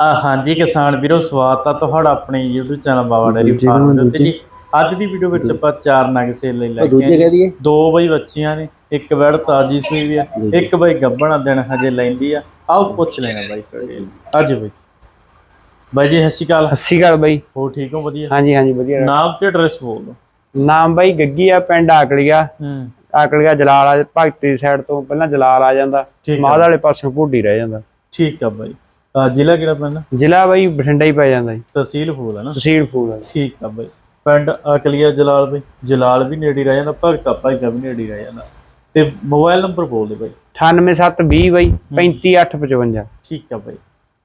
ਆ ਹਾਂਜੀ ਕਿਸਾਨ ਵੀਰੋ ਸਵਾਗਤ ਆ ਤੁਹਾਡਾ ਆਪਣੇ YouTube channel Baba dairy farm ਦੇ ਉੱਤੇ ਜੀ। ਅੱਜ ਦੀ ਵੀਡੀਓ ਵਿੱਚ ਆਪਾਂ ਚਾਰ ਨਗ ਸੇਲ ਲਈ ਲੈ ਕੇ ਦੋ ਬਈ ਬੱਚੀਆਂ ਨੇ ਇੱਕ ਵੜ ਤਾਜੀ ਸੂਈ ਵੀ ਆ। ਇੱਕ ਬਈ ਗੱਬਣਾ ਦਿਨ ਹਜੇ ਲੈਂਦੀ ਆ। ਆਓ ਪੁੱਛ ਲੈਣਾ ਬਾਈ ਅੱਜ ਵਿੱਚ ਬਾਈ ਜੀ ਸਤਿ ਸ਼੍ਰੀ ਅਕਾਲ। ਸਤਿ ਸ਼੍ਰੀ ਅਕਾਲ ਬਾਈ। ਹੋ ਠੀਕ ਹੋ ਵਧੀਆ? ਹਾਂਜੀ ਹਾਂਜੀ ਵਧੀਆ। ਨਾਮ ਤੇ ਐਡਰੈਸ ਬੋਲ ਦਿਓ। ਨਾਮ ਬਾਈ ਗੱਗੀ ਆ ਪਿੰਡ ਆਕਲੀਆ। ਹੂੰ। ਆਕਲੀਆ ਜਲਾਲ ਆ ਭਗਤੀ ਸਾਈਡ ਤੋਂ ਪਹਿਲਾਂ ਜਲਾਲ ਆ ਜਾਂਦਾ। ਆ। ਵਾਲੇ ਪਾਸੋਂ ਭੁੱਡੀ ਰਹਿ ਜਾਂਦਾ। ਠੀਕ ਆ ਬਾਈ। ਜ਼ਿਲ੍ਹਾ ਕਿਹੜਾ ਪੈਂਦਾ? ਜ਼ਿਲ੍ਹਾ ਬਾਈ ਬਠਿੰਡਾ ਹੀ ਪੈ ਜਾਂਦਾ ਜੀ। ਤਹਿਸੀਲ ਫੂਲ ਹੈ ਨਾ? ਤਹਿਸੀਲ ਫੂਲ ਆ। ਠੀਕ ਆ ਬਾਈ। ਪਿੰਡ ਅਕਲੀਆ ਜਲਾਲ ਬਈ। ਜਲਾਲ ਵੀ ਨੇੜੇ ਹੀ ਰਹਿ ਜਾਂਦਾ ਭਗਤਾ ਭਾਈਗਾ ਵੀ ਨੇੜੇ ਹੀ ਰਹਿ ਜਾਂਦਾ। ਤੇ ਮੋਬਾਈਲ ਨੰਬਰ ਬੋਲ ਦੇ ਬਾਈ। 98720 ਬਾਈ 35855 ਠੀਕ ਆ ਬਾਈ।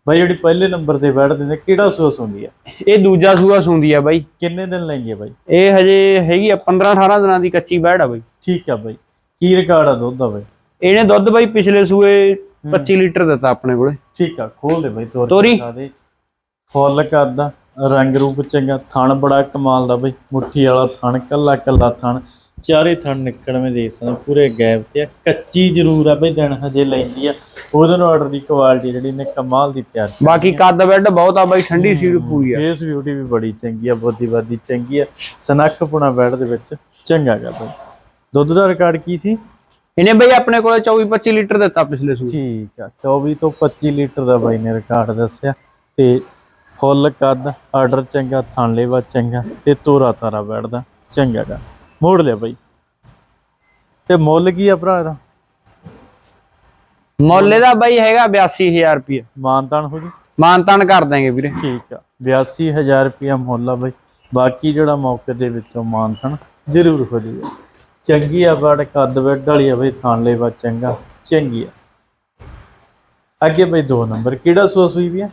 ਬਾਈ ਜਿਹੜੀ ਪਹਿਲੇ ਨੰਬਰ ਤੇ ਬੈਠ ਦਿੰਦੇ ਕਿਹੜਾ ਸੋਸ ਹੁੰਦੀ ਆ? ਇਹ ਦੂਜਾ ਸੂਆ ਸੁੰਦੀ ਆ ਬਾਈ। ਕਿੰਨੇ ਦਿਨ ਲੈਂਦੀ ਆ ਬਾਈ? ਇਹ ਹਜੇ ਹੈਗੀ ਆ 15 18 ਦਿਨਾਂ ਦੀ ਕੱਚੀ ਬੈੜ ਆ ਬਾਈ। ਠੀਕ ਆ ਬਾਈ। ਕੀ ਰਿਕਾਰਡ ਆ ਦੁੱਧ ਦਾ ਬਾਈ? ਇਹਨੇ ਦੁੱਧ ਬਾਈ ਪਿਛਲੇ ਸੂਏ 25 ਲੀਟਰ ਦਿੱਤਾ ਆਪਣੇ ਕੋਲੇ। ਠੀਕ ਆ ਖੋਲ ਦੇ ਬਾਈ ਤੋਰ ਦੇ। ਫੁੱਲ ਕਰਦਾ ਰੰਗ ਰੂਪ ਚੰਗਾ ਥਣ ਬੜਾ ਕਮਾਲ ਦਾ ਬਾਈ। ਮੁੱਠੀ ਵਾਲਾ ਥਣ ਕੱਲਾ ਕੱਲਾ ਥਣ। ਚਾਰੇ ਥਣ ਨਿਕਲਵੇਂ ਦੇਖ ਸਕਦੇ ਪੂਰੇ ਗੈਪ ਤੇ ਆ। ਕੱਚੀ ਜ਼ਰੂਰ ਆ ਬਈ ਦਿਨ ਹਜੇ ਲੈਂਦੀ ਆ। ਉਹਦੇ ਨਾਲ ਆਰਡਰ ਦੀ ਕੁਆਲਿਟੀ ਜਿਹੜੀ ਨੇ ਕਮਾਲ ਦੀ ਤਿਆਰ ਬਾਕੀ ਕੱਦ ਬੈੱਡ ਬਹੁਤ ਆ ਬਾਈ ਠੰਡੀ ਸੀੜ ਪੂਰੀ ਆ। ਫੇਸ ਬਿਊਟੀ ਵੀ ਬੜੀ ਚੰਗੀ ਆ ਬੋਦੀ ਬਾਦੀ ਚੰਗੀ ਆ। ਸਨੱਖ ਪੁਣਾ ਬੈਡ ਦੇ ਵਿੱਚ ਚੰਗਾ ਗਾ ਬਈ ਦੁੱਧ ਦਾ ਰਿਕਾਰਡ ਕੀ ਸੀ? ਇਹਨੇ ਬਾਈ ਆਪਣੇ ਕੋਲੇ 24 25 ਲੀਟਰ ਦਿੱਤਾ ਪਿਛਲੇ ਸੂਏ ਠੀਕ ਆ 24 ਤੋਂ 25 ਲੀਟਰ ਦਾ ਬਾਈ ਨੇ ਰਿਕਾਰਡ ਦੱਸਿਆ। ਤੇ ਫੁੱਲ ਕੱਦ ਆਰਡਰ ਚੰਗਾ ਥਾਂਲੇਵਾ ਚੰਗਾ ਤੇ ਤੋਰਾ ਤਾਰਾ ਬੈਠਦਾ ਚੰਗਾ ਗਾ। ਮੋੜ ਲਿਆ ਬਾਈ। ਤੇ ਮੁੱਲ ਕੀ ਆ ਭਰਾ ਇਹਦਾ? ਮੁੱਲ ਇਹਦਾ ਬਾਈ ਹੈਗਾ 82000 ਰੁਪਏ। ਮਾਨਤਾਨ ਹੋ ਜੀ ਮਾਨਤਾਨ ਕਰ ਦਾਂਗੇ ਵੀਰੇ। ਠੀਕ ਆ 82000 ਰੁਪਇਆ ਮੁੱਲ ਆ ਬਾਈ। ਬਾਕੀ ਜਿਹੜਾ ਮੌਕੇ ਦੇ ਵਿੱਚੋਂ ਮਾਨਤਾਨ ਜ਼ਰੂਰ ਹੋ ਜੂਗਾ ਚੰਗੀ ਆ ਬੜ ਕੱਦ ਬੈੱਡ ਵਾਲੀ ਆ ਬਈ ਥਾਂਲੇਵਾ ਚੰਗਾ। ਚੰਗੀ ਆ। ਅੱਗੇ ਬਈ ਦੋ ਨੰਬਰ ਕਿਹੜਾ ਸੂਆ ਸੂਈ ਵੀ ਆ?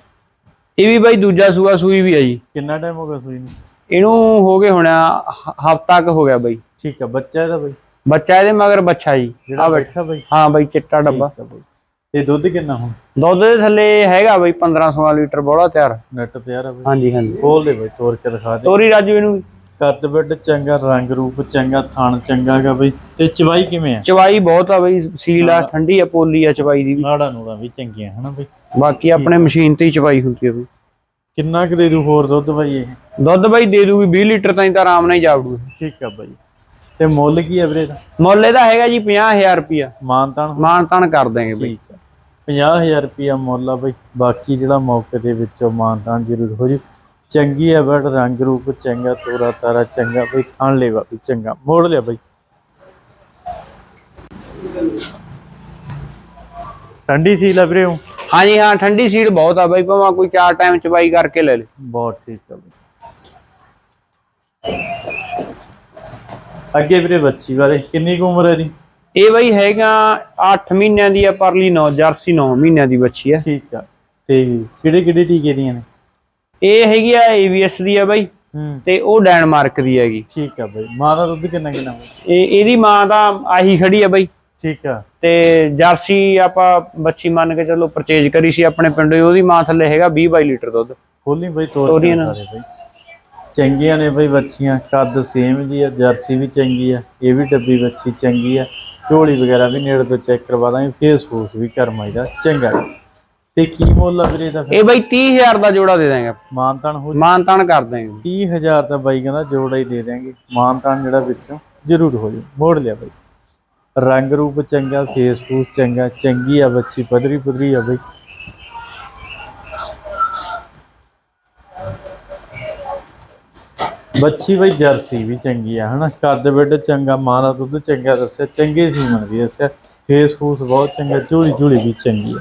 ਇਹ ਵੀ ਬਾਈ ਦੂਜਾ ਸੂਆ ਸੂਈ ਵੀ ਆ ਜੀ। ਕਿੰਨਾ ਟਾਈਮ ਹੋ ਗਿਆ ਸੂਈ ਨੂੰ? ਇਹਨੂੰ ਹੋ ਗਏ ਹੋਣਾ ਹਫਤਾ ਕ ਹੋ ਗਿਆ ਬਾਈ। ਠੀਕ ਆ ਬੱਚਾ ਇਹਦਾ ਬਈ? ਬੱਚਾ ਇਹਦੇ ਮਗਰ ਬੱਚਾ ਜੀ ਜਿਹੜਾ ਆ ਬੈਠਾ ਬਈ? ਹਾਂ ਬਾਈ ਚਿੱਟਾ ਡੱਬਾ। ਤੇ ਦੁੱਧ ਕਿੰਨਾ ਹੁਣ? ਦੁੱਧ ਦੇ ਥੱਲੇ ਹੈਗਾ ਬਾਈ 15 16 ਲੀਟਰ ਬੋਲਾ ਤਿਆਰ। ਨੈਟ ਤੇ ਯਾਰ ਆ ਬਈ। ਹਾਂਜੀ ਹਾਂਜੀ। ਖੋਲ ਦੇ ਬਈ ਤੋਰ ਕੇ ਦਿਖਾ ਦੇ। ਤੋਰੀ ਰਾਜੂ ਇਹਨੂੰ। ਕੱਦ ਬੈੱਡ ਚੰਗਾ ਰੰਗ ਰੂਪ ਚੰਗਾ ਥਣ ਚੰਗਾ ਗਾ ਬਈ। ਤੇ ਚਵਾਈ ਕਿਵੇਂ ਆ? ਚਵਾਈ ਬਹੁਤ ਆ ਬਾਈ ਸੀਲ ਆ ਠੰਡੀ ਆ ਪੋਲੀ ਆ ਚਵਾਈ ਦੀ ਵੀ। ਨਾੜਾ ਨੂੜਾ ਵੀ ਚੰਗੀਆਂ ਹਨਾ ਬਈ? ਬਾਕੀ ਆਪਣੇ ਮਸ਼ੀਨ ਤੇ ਹੀ ਚਵਾਈ ਹੁੰਦੀ ਆ ਬਈ। ਕਿੰਨਾ ਕੁ ਦੇ ਦੂ ਹੋਰ ਦੁੱਧ ਬਈ ਇਹ? ਦੁੱਧ ਬਾਈ ਦੇ ਦੂਗੀ 20 ਲੀਟਰ ਤਾਈਂ ਤਾਂ ਆਰਾਮ ਨਾਲ ਹੀ ਜਾਵੜੂ। ਠੀਕ ਆ ਬਈ। ਤੇ ਮੁੱਲ ਕੀ ਆ ਵੀਰੇ ਦਾ ਮੁੱਲ ਇਹਦਾ ਹੈਗਾ ਜੀ 50000 ਰੁਪਿਆ ਮਾਨਤਾਨ? ਮਾਨ ਤਾਨ ਕਰ ਦਾਂਗੇ ਬਾਈ। ਠੀਕ ਆ। 50000 ਰੁਪਿਆ ਮੁੱਲ ਆ ਬਈ। ਬਾਕੀ ਜਿਹੜਾ ਮੌਕੇ ਦੇ ਵਿੱਚੋਂ ਮਾਨਤਾਨ ਜ਼ਰੂਰ ਹੋ ਜੂ। ਚੰਗੀ ਆ ਬੜ ਰੰਗ ਰੂਪ ਚੰਗਾ ਤੋਰਾ ਤਾਰਾ ਚੰਗਾ ਬਈ ਥਣ ਲੈਵਾ ਵੀ ਚੰਗਾ। ਮੋੜ ਲਿਆ ਬਈ। ਠੰਡੀ ਸੀ ਲਾ ਵੀਰੇ ਉਹ। ਹਾਂਜੀ ਹਾਂ ਠੰਡੀ ਸੀਡ ਬਹੁਤ ਆ ਬਾਈ ਭਾਵੇਂ ਕੋਈ ਚਾਰ ਟਾਈਮ ਚਵਾਈ ਕਰਕੇ ਲੈ ਲੇ। ਬਹੁਤ ਠੀਕ ਆ ਬਈ। ਅੱਗੇ ਵੀਰੇ ਬੱਚੀ ਬਾਰੇ ਕਿੰਨੀ ਕੁ ਉਮਰ ਹੈ ਦੀ ਇਹ ਬਾਈ ਹੈਗਾ 8 ਮਹੀਨਿਆਂ ਦੀ ਆ ਪਰਲੀ 9 ਜਰਸੀ 9 ਮਹੀਨਿਆਂ ਦੀ ਬੱਚੀ ਆ। ਠੀਕ ਆ। ਤੇ ਕਿਹੜੇ ਕਿਹੜੇ ਟੀਕੇ ਦੀਆਂ ਨੇ? ਇਹ ਹੈਗੀ ਆ AVS ਦੀ ਆ ਬਾਈ ਤੇ ਉਹ ਡੈਨਮਾਰਕ ਦੀ ਹੈਗੀ। ਠੀਕ ਆ ਬਈ। ਮਾਂ ਦਾ ਦੁੱਧ ਕਿੰਨਾ ਕਿੰਨਾ? ਇਹ ਇਹਦੀ ਮਾਂ ਤਾਂ ਆਹੀ ਖੜੀ ਆ ਬਾਈ। ਠੀਕ ਆ। ਤੇ ਜਰਸੀ ਆਪਾਂ ਬੱਚੀ ਮੰਨ ਕੇ ਚੱਲੋ ਪਰਚੇਜ ਕਰੀ ਸੀ ਆਪਣੇ ਪਿੰਡੋਂ ਉਹਦੀ ਮਾਂ ਥੱਲੇ ਹੈਗਾ 20 22 ਲੀਟਰ ਦੁੱਧ। ਖੋਲੀ ਬਈ ਤੋਰ ਤੋਰੀਆਂ ਬਈ। ਚੰਗੀਆਂ ਨੇ ਬਈ ਬੱਚੀਆਂ ਕੱਦ ਸੇਮ ਜੀ ਆ ਜਰਸੀ ਵੀ ਚੰਗੀ ਆ ਇਹ ਵੀ ਡੱਬੀ ਬੱਚੀ ਚੰਗੀ ਆ। ਝੋਲੀ ਵਗੈਰਾ ਵੀ ਨੇੜੇ ਤੋਂ ਚੈੱਕ ਕਰਵਾ ਦਾਂਗੇ ਫੇਸ ਫੂਸ ਵੀ ਕਰਮਾਈ ਦਾ ਚੰਗਾ। ਤੇ ਕੀ ਮੁੱਲ ਆ ਵੀਰੇ ਦਾ ਇਹ ਬਾਈ 30000 ਦਾ ਜੋੜਾ ਦੇ ਦਾਂਗੇ ਮਾਨਤਾਨ ਹੋ ਮਾਨ ਤਾਨ ਕਰ ਦਾਂਗੇ 30000 ਦਾ ਬਾਈ ਕਹਿੰਦਾ ਜੋੜਾ ਹੀ ਦੇ ਦਿਆਂਗੇ। ਮਾਨਤਾਨ ਜਿਹੜਾ ਵਿੱਚੋਂ ਜ਼ਰੂਰ ਹੋ ਜੂ ਮੋੜ ਲਿਆ ਬਾਈ। ਰੰਗ ਰੂਪ ਚੰਗਾ ਫੇਸ ਫੂਸ ਚੰਗਾ ਚੰਗੀ ਆ ਬੱਚੀ ਪਦਰੀ ਪਦਰੀ ਆ ਬਾਈ। ਬੱਚੀ ਬਈ ਜਰਸੀ ਵੀ ਚੰਗੀ ਆ ਹਨਾ? ਕੱਦ ਬਿੱਡ ਚੰਗਾ ਮਾਂ ਦਾ ਦੁੱਧ ਚੰਗਾ ਦੱਸਿਆ ਚੰਗੇ ਸੀ ਦੀ ਦੱਸਿਆ। ਫੇਸ ਫੂਸ ਬਹੁਤ ਚੰਗਾ ਝੋਲੀ ਝੋਲੀ ਵੀ ਚੰਗੀ ਆ।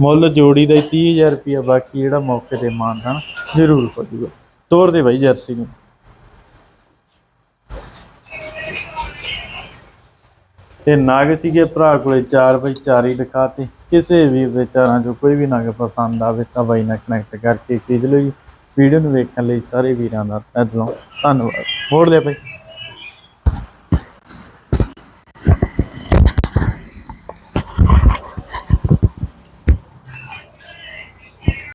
ਮੁੱਲ ਜੋੜੀ ਦਾ ਹੀ 30000 ਰੁਪਿਆ ਬਾਕੀ ਜਿਹੜਾ ਮੌਕੇ ਤੇ ਮਾਨਦਾਨ ਜ਼ਰੂਰ ਹੋ ਜੂਗਾ ਤੋਰ ਦੇ ਬਾਈ ਜਰਸੀ ਨੂੰ। ਤੇ ਨਾਗ ਸੀਗੇ ਭਰਾ ਕੋਲੇ, ਚਾਰ ਬਾਈ ਚਾਰ ਹੀ ਦਿਖਾਤੇ। ਕਿਸੇ ਵੀ ਵਿਚਾਰਾਂ ਚੋਂ ਕੋਈ ਵੀ ਨਾਗ ਪਸੰਦ ਆਵੇ ਤਾਂ ਬਾਈ ਨਾਲ ਕਨੈਕਟ ਕਰਕੇ ਖਰੀਦ ਲਓ ਜੀ। ਵੀਡੀਓ ਨੂੰ ਵੇਖਣ ਲਈ ਸਾਰੇ ਵੀਰਾਂ ਦਾ ਤਹਿ ਦਿਲੋਂ ਧੰਨਵਾਦ। ਮੋੜ ਲਿਆ ਬਾਈ।